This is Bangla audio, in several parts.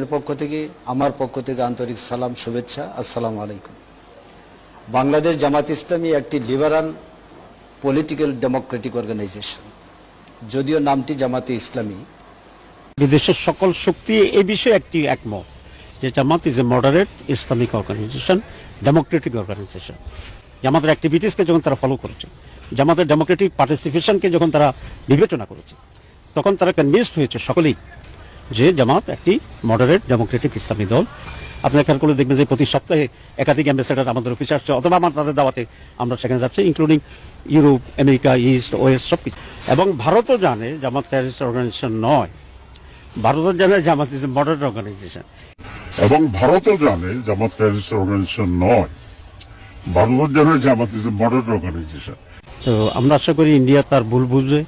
এর পক্ষ থেকে, আমার পক্ষ থেকে আন্তরিক সালাম, শুভেচ্ছা, আসসালামু আলাইকুম। বাংলাদেশ জামাত ইসলামী একটি লিবারাল পলিটিক্যাল ডেমোক্রেটিক অর্গানাইজেশন। যদিও নামটি জামাতে ইসলামী, বিদেশের সকল শক্তি এ বিষয়ে একটি একমত যে Jamaat is a moderate Islamic organisation democratic organisation জামাতের অ্যাক্টিভিটিসকে যখন তারা ফলো করেছে, জামাতের ডেমোক্রেটিক পার্টিসিপেশনকে যখন তারা বিবেচনা করেছে, তখন তারা কনভিন্সড হয়েছে সকলেই যে জামাত একটি মডারেট ডেমোক্রেটিক ইসলামী দল। আপনি খেয়াল করে দেখবেন যে প্রতি সপ্তাহে একাধিক অ্যাম্বাসেডার আমাদের অফিসে আসছে অথবা আমার তাদের দাওয়াতে আমরা সেখানে যাচ্ছি including Europe America east west সব কিছু। এবং ভারতও জানে জামাত টেরিস্ট অর্গানাইজেশন নয়। ভারতও জানে জামাত ইজ মডারেট অর্গানাইজেশন এবং ভারতও জানে জামাত টেরিস্ট অর্গানাইজেশন নয়। ভারতও জানে Jamaat is a modern organisation তো আমরা আশা করি ইন্ডিয়া তার ভুল বুঝবে।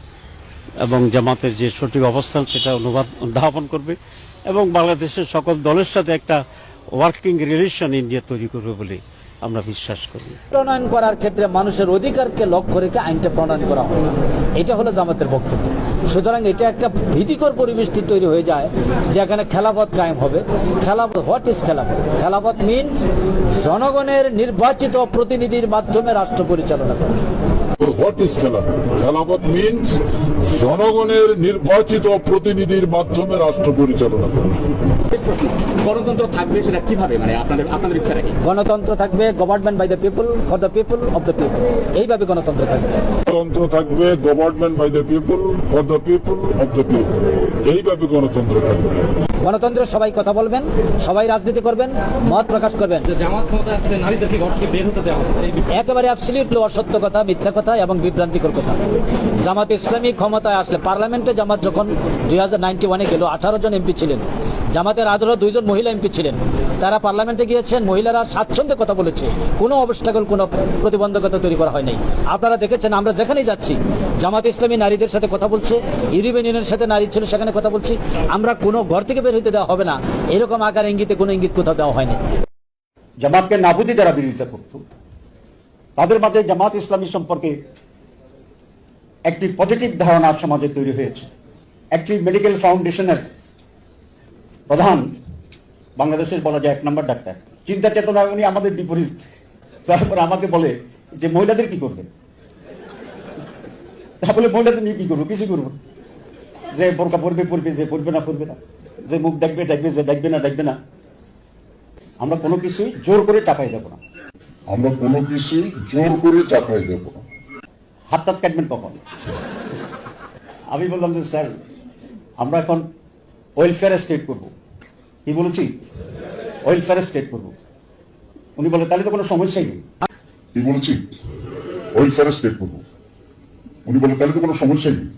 এবং জামাতের যে সঠিক অবস্থান, সেটা অনুবাদ উদ্ভাবন করবে এবং বাংলাদেশের সকল দলের সাথে একটা ওয়ার্কিং রিলেশন ইন্ডিয়া তৈরি করবে বলে আমরা বিশ্বাস করি। প্রণয়ন করার ক্ষেত্রে মানুষের অধিকারকে লক্ষ্য রেখে আইনটা প্রণয়ন করা হয় এটা হলো জামাতের বক্তব্য। সুতরাং এটা একটা ভীতিকর পরিবেশটি তৈরি হয়ে যায়, যেখানে খেলাপথ কায়েম হবে। খেলাপথ হোয়াট ইজ খেলাপথ? খেলাপথ মিনস জনগণের নির্বাচিত প্রতিনিধির মাধ্যমে রাষ্ট্র পরিচালনা করা। হোয়াট ইজ খেলাফত খেলাফত মিনস জনগণের নির্বাচিত প্রতিনিধির মাধ্যমে রাষ্ট্র পরিচালনা করা। গণতন্ত্র থাকবে সেটা কীভাবে? মানে আপনাদের আপনাদের ইচ্ছা নাকি গণতন্ত্র থাকবে government by the people for the people of the people এইভাবে গণতন্ত্র থাকবে। গণতন্ত্র থাকবে government by the people for the people of the people এইভাবে গণতন্ত্র থাকবে। গণতন্ত্রে সবাই কথা বলবেন সবাই রাজনীতি করবেন মত প্রকাশ করবেন। জামাত ক্ষমতা আসলে নারীদেরকে ঘর থেকে বের হতে দেওয়া একেবারে অ্যাবসলিউটলি অসত্য কথা মিথ্যা কথা এবং বিভ্রান্তিকর কথা। জামাত ইসলামী ক্ষমতায় আসলে পার্লামেন্টে জামাত যখন দুই হাজার নাইনটি ওয়ানে গেল, আঠারো জন এমপি ছিলেন। জামাতের আদরও দুইজন মহিলা এমপি ছিলেন। তারা পার্লামেন্টে গিয়েছেন, মহিলারা স্বাচ্ছন্দ্যে কথা বলেছে। কোনো অবস্টাকল কোনো প্রতিবন্ধকতা তৈরি করা হয়নি। আপনারা দেখেছেন, আমরা যেখানেই যাচ্ছি, জামাত ইসলামী নারীদের সাথে কথা বলছে, ইউরোপিয়ান ইউনিয়নের সাথে নারী ছিল সেখানে কথা বলছি। আমরা কোনো ঘর থেকে বের হইতে দেওয়া হবে না। এরকম আকার ইঙ্গিতে কোনো ইঙ্গিত কোথাও দেওয়া হয়নি। জামাতকে নাবুদি দ্বারা বিরোধিতা করত। তাদের মাঝে জামাত ইসলামী সম্পর্কে একটি পজিটিভ ধারণা সমাজে তৈরি হয়েছে। একটি মেডিকেল ফাউন্ডেশনের প্রধান, বাংলাদেশের বলা যায় এক নম্বর ডাক্তার। চিন্তা চেতনা, উনি আমাদের বিপরীত। তারপরে আমাকে বলে যে, মহিলাদের কি করবে? তারপরে মহিলাদের নিয়ে কি করব? কিছু করব যে বোরকা পড়বে পড়বে যে পড়বে না পড়বে না। যে মুখ ডাকবে ডাকবে যে ডাকবে না ডাকবে না। আমরা কোনো কিছুই জোর করে চাপাই দেবো না। আমরা কোনো কিছু জোর করে চাপাই দেব হাত টাত কাটবেন কখন? আমি বললাম যে স্যার আমরা এখন ওয়েলফেয়ার স্টেট করব। কি বলেছি? ওয়েলফেয়ার স্টেট করব। উনি বলে তাহলে তো কোনো সমস্যাই নেই। কি বলেছি? ওয়েলফেয়ার স্টেট করব। উনি বলে তাহলে তো কোনো সমস্যাই নেই।